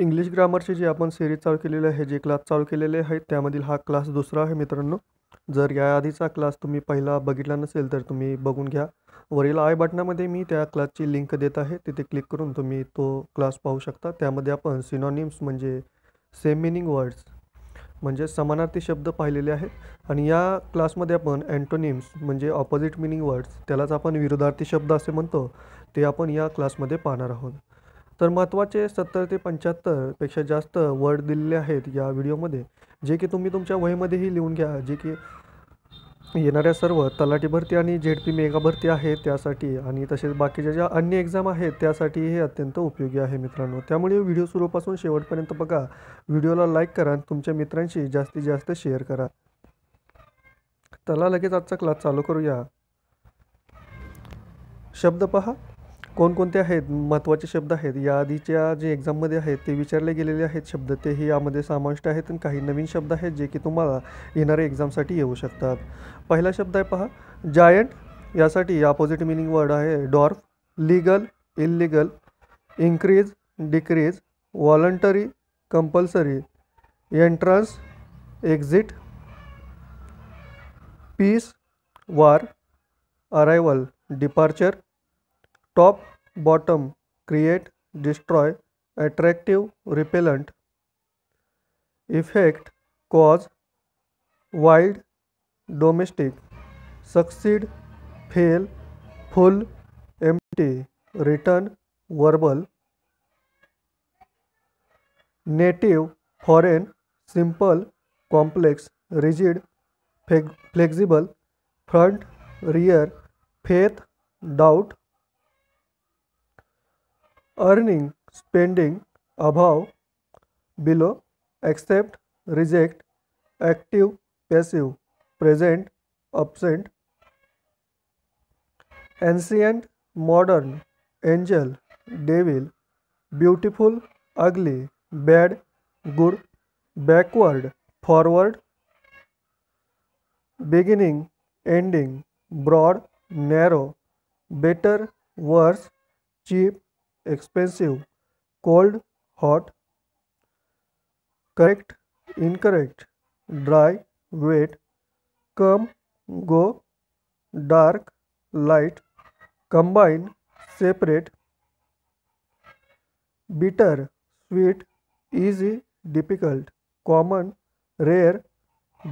English ग्रामरची जी आपण series चालू केलेली आहे जे क्लास चालू केलेले आहेत त्यामधील हा क्लास दुसरा आहे मित्रांनो. जर या आधीचा क्लास तुम्ही पहिला बघितला नसेल तर तुम्ही बघून घ्या. वरील आय बटनामध्ये मी त्या क्लासची लिंक देत आहे. तिथे क्लिक करून तुम्ही तो क्लास पाहू शकता. त्यामध्ये आपण सिनॉनिम्स म्हणजे सेम मिनिंग वर्ड्स म्हणजे समानार्थी शब्द पाहिलेले आहेत. आणि या क्लासमध्ये आपण अँटोनिम्स म्हणजे ऑपोजिट मिनिंग वर्ड्स त्यालाच आपण विरोधार्थी शब्द असे म्हणतो. ते आपण या क्लासमध्ये पाहणार आहोत. तर महत्त्वाचे सत्तर ते पंच्याहत्तरपेक्षा जास्त वर्ड दिलेले आहेत या व्हिडिओमध्ये जे की तुम्ही तुमच्या वहीमध्येही लिहून घ्या जे की येणाऱ्या सर्व तलाठी भरती आणि झेड पी मेगा भरती आहे त्यासाठी आणि तसेच बाकीच्या ज्या अन्य एक्झाम आहेत त्यासाठी हे अत्यंत उपयोगी आहे मित्रांनो. त्यामुळे व्हिडिओ सुरूपासून शेवटपर्यंत बघा. व्हिडिओला लाईक करा आणि तुमच्या मित्रांशी जास्तीत जास्त शेअर करा. चला लगेच आजचा क्लास चालू करूया. शब्द पहा. कोणकोणते आहेत महत्त्वाचे शब्द आहेत या आधीच्या जे एक्झाममध्ये आहेत ते विचारले गेलेले आहेत शब्द तेही यामध्ये समाविष्ट आहेत आणि काही नवीन शब्द आहेत जे की तुम्हाला येणाऱ्या एक्झामसाठी येऊ शकतात. पहिला शब्द आहे पहा जायंट यासाठी अपोजिट मिनिंग वर्ड आहे dwarf legal illegal increase decrease voluntary compulsory entrance exit peace war arrival departure top bottom create destroy attractive repellent. Effect cause wild domestic. Succeed fail full empty. Return verbal. Native foreign simple complex rigid फेग flexible front rear faith doubt earning, spending, above, below, accept, reject, active, passive, present, absent, ancient, modern, angel, devil, beautiful, ugly, bad, good, backward, forward, beginning, ending, broad, narrow, better, worse, cheap, expensive, cold, hot, correct, incorrect, dry, wet, come, go, dark, light, combine, separate, bitter, sweet, easy, difficult, common, rare,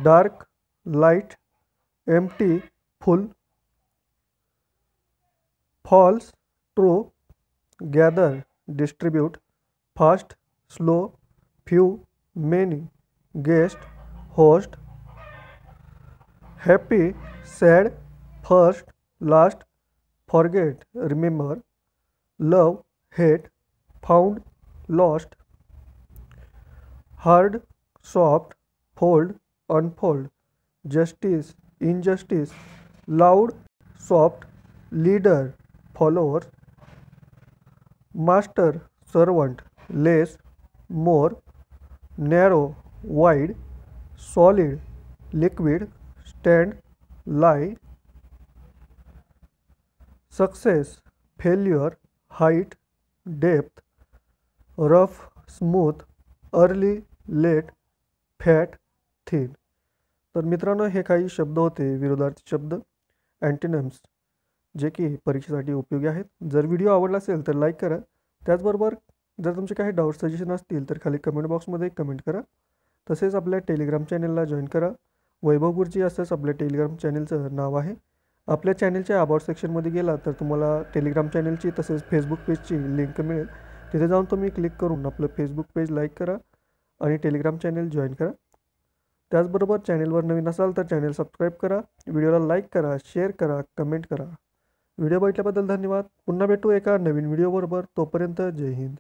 dark, light, empty, full, false, true, gather, distribute, fast, slow, few, many, guest, host, happy, sad, first, last, forget, remember, love, hate, found, lost, hard, soft, fold, unfold, justice, injustice, loud, soft, leader, followers, master servant less more narrow wide solid liquid stand lie success failure height depth rough smooth early late fat thin. तर मित्रांनो हे काही शब्द होते विरोधार्थ शब्द अँटीनम्स. जे की परीक्षेसाठी उपयोगी आहेत. जर व्हिडिओ आवडला असेल तर लाईक करा. त्याचबरोबर जर तुमचे काही डाऊट सजेशन असतील तर खाली कमेंट बॉक्समध्ये कमेंट करा. तसेच आपल्या टेलिग्राम चॅनलला जॉईन करा. वैभव गुरुजी असंच आपल्या टेलिग्राम चॅनेलचं नाव आहे. आपल्या चॅनलच्या अबाउट सेक्शनमध्ये गेला तर तुम्हाला टेलिग्राम चॅनेलची तसेच फेसबुक पेजची लिंक मिळेल. तिथे जाऊन तुम्ही क्लिक करून आपलं फेसबुक पेज लाईक करा आणि टेलिग्राम चॅनेल जॉईन करा. त्याचबरोबर चॅनेलवर नवीन असाल तर चॅनेल सबस्क्राईब करा. व्हिडिओला लाईक करा शेअर करा कमेंट करा. व्हिडिओ बघितल्याबद्दल धन्यवाद. पुन्हा भेटू एका नवीन व्हिडिओबरोबर. तोपर्यंत जय हिंद.